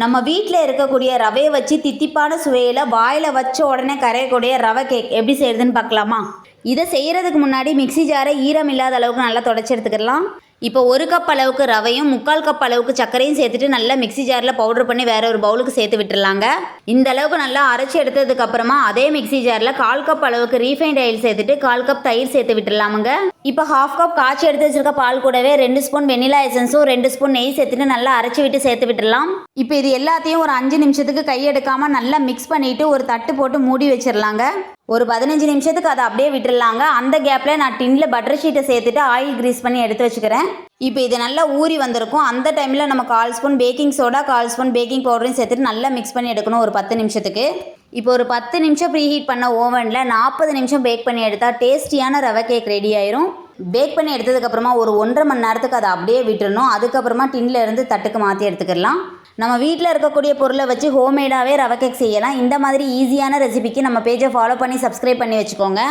நம்ம வீட்டில் இருக்கக்கூடிய ரவையை வச்சு தித்திப்பான சுவையில் வாயில் வச்ச உடனே கரையக்கூடிய ரவை கேக் எப்படி செய்யறதுன்னு பார்க்கலாமா? இதை செய்கிறதுக்கு முன்னாடி மிக்ஸி ஜாரை ஈரம் இல்லாத அளவுக்கு நல்லா தொடச்சி எடுத்துக்கலாம். இப்போ ஒரு கப் அளவுக்கு ரவையும் முக்கால் கப் அளவுக்கு சர்க்கரையும் சேர்த்துட்டு நல்லா மிக்ஸி ஜாரில் பவுடர் பண்ணி வேற ஒரு பவுலுக்கு சேர்த்து விட்டுருலாங்க இந்த அளவுக்கு நல்லா அரைச்சி எடுத்ததுக்கு அப்புறமா அதே மிக்ஸி ஜாரில் கால் கப் அளவுக்கு ரீஃபைண்ட் ஆயில் சேர்த்துட்டு கால் கப் தயிர் சேர்த்து விட்டுறலாமுங்க. இப்போ ஹாஃப் கப் காய்ச்சி எடுத்து வச்சிருக்க பால் கூடவே ரெண்டு ஸ்பூன் வெனிலா எசன்ஸும் ரெண்டு ஸ்பூன் நெய் சேர்த்துட்டு நல்லா அரைச்சி விட்டு சேர்த்து விட்டுடலாம் இப்போ இது எல்லாத்தையும் ஒரு அஞ்சு நிமிஷத்துக்கு கையெடுக்காமல் நல்லா மிக்ஸ் பண்ணிட்டு ஒரு தட்டு போட்டு மூடி வச்சிடலாங்க ஒரு பதினஞ்சு நிமிஷத்துக்கு அதை அப்படியே விட்டுடலாங்க அந்த கேப்பில் நான் டின்னில் பட்டர் ஷீட்டை சேர்த்துட்டு ஆயில் கிரீஸ் பண்ணி எடுத்து வச்சுக்கிறேன். இப்போ இது நல்லா ஊறி வந்திருக்கும். அந்த டைமில் நம்ம கால் ஸ்பூன் பேக்கிங் சோடா கால் ஸ்பூன் பேக்கிங் பவுடரையும் சேர்த்துட்டு நல்லா மிக்ஸ் பண்ணி எடுக்கணும் ஒரு பத்து நிமிஷத்துக்கு. இப்போ ஒரு பத்து நிமிஷம் ப்ரீ ஹீட் பண்ண ஓவனில் நாற்பது நிமிஷம் பேக் பண்ணி எடுத்தால் டேஸ்டியான ரவை கேக் ரெடி ஆயிரும். பேக் பண்ணி எடுத்ததுக்கப்புறமா ஒரு ஒன்றரை மணி நேரத்துக்கு அதை அப்படியே விட்டுறணும். அதுக்கப்புறமா டின்ல இருந்து தட்டுக்கு மாற்றி எடுத்துக்கலாம் நம்ம வீட்டில் இருக்கக்கூடிய பொருளை வச்சு ஹோம்மேடாகவே ரவை கேக் செய்யலாம். இந்த மாதிரி ஈஸியான ரெசிபிக்கு நம்ம பேஜை ஃபாலோ பண்ணி சப்ஸ்கிரைப் பண்ணி வச்சுக்கோங்க.